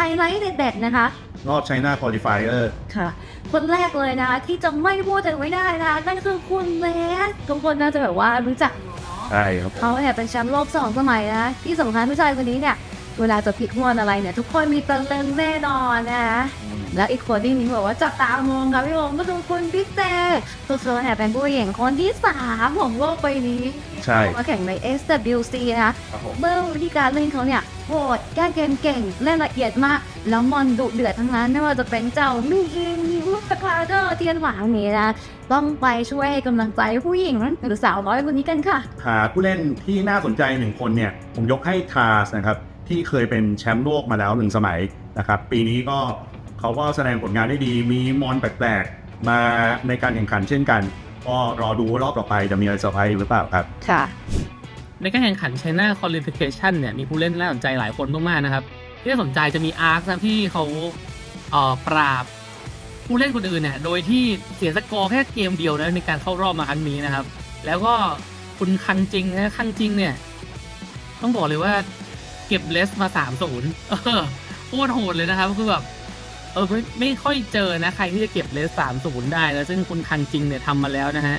ไฮไลท์เด็ดๆนะคะ รอบไชน่าคอลิฟายเออร์ค่ะ คนแรกเลยนะคะ ที่จะไม่พูดถึงไม่ได้นะคะนั่นคือคุณเลสทุกคนน่าจะแบบว่ารู้จักใช่ครับผม เขาเนี่ยเป็นแชมป์โลกสองสมัยนะที่สำคัญผู้ชายคนนี้เนี่ย เวลาจะผิดหวนอะไรเนี่ย ทุกคนมีเติมแน่นอนนะแล้วอีกคนที่นิ้งบอกว่าจับตามองค่ะพี่โอมก็คือคุณพิเศษตัวโซนเนี่ยเป็นผู้หญิงคนที่สามของโลกใบนี้ใช่มาแข่งใน SWC นะคะครับผมเบื้องวิธีการเล่นเขาเนี่ยโหดแก้เกมเก่งเล่นละเอียดมาก แล้วมอนดุเดือดทั้งนั้นไม่ว่าจะเป็นเจ้ามิอินลูกคาร์เดอร์เทียนหวางนี่นะต้องไปช่วยให้กำลังใจผู้หญิงหรือสาวน้อยคนนี้กันค่ะหาผู้เล่นที่น่าสนใจหนึ่งคนเนี่ยผมยกให้ทาสนะครับ ที่เคยเป็นแชมป์โลกมาแล้วหนึ่งสมัยนะครับ ปีนี้ก็เขาก็แสดงผลงานได้ดี มีมอนแปลกๆ มาในการแข่งขันเช่นกัน ก็รอดูว่ารอบต่อไปจะมีอะไรเซอร์ไพรส์หรือเปล่าครับ ค่ะ ในการแข่งขัน China Qualification เนี่ยมีผู้เล่นน่าสนใจหลายคนมากๆนะครับ ที่น่าสนใจจะมีอาร์คนะที่เขาเอ่อปราบผู้เล่นคนอื่นเนี่ยโดยที่เสียสกอร์แค่เกมเดียวนะในการเข้ารอบมาครั้งนี้นะครับ แล้วก็คุณคังจริงนะคังจริงเนี่ย ต้องบอกเลยว่า เก็บเลสมาสามศูนย์โคตรโหดเลยนะครับ คือแบบเออไม่ไม่ค่อยเจอนะ ใครที่จะเก็บเลสสามศูนย์ได้ แล้วซึ่งคุณคังจริงเนี่ยทำมาแล้วนะฮะ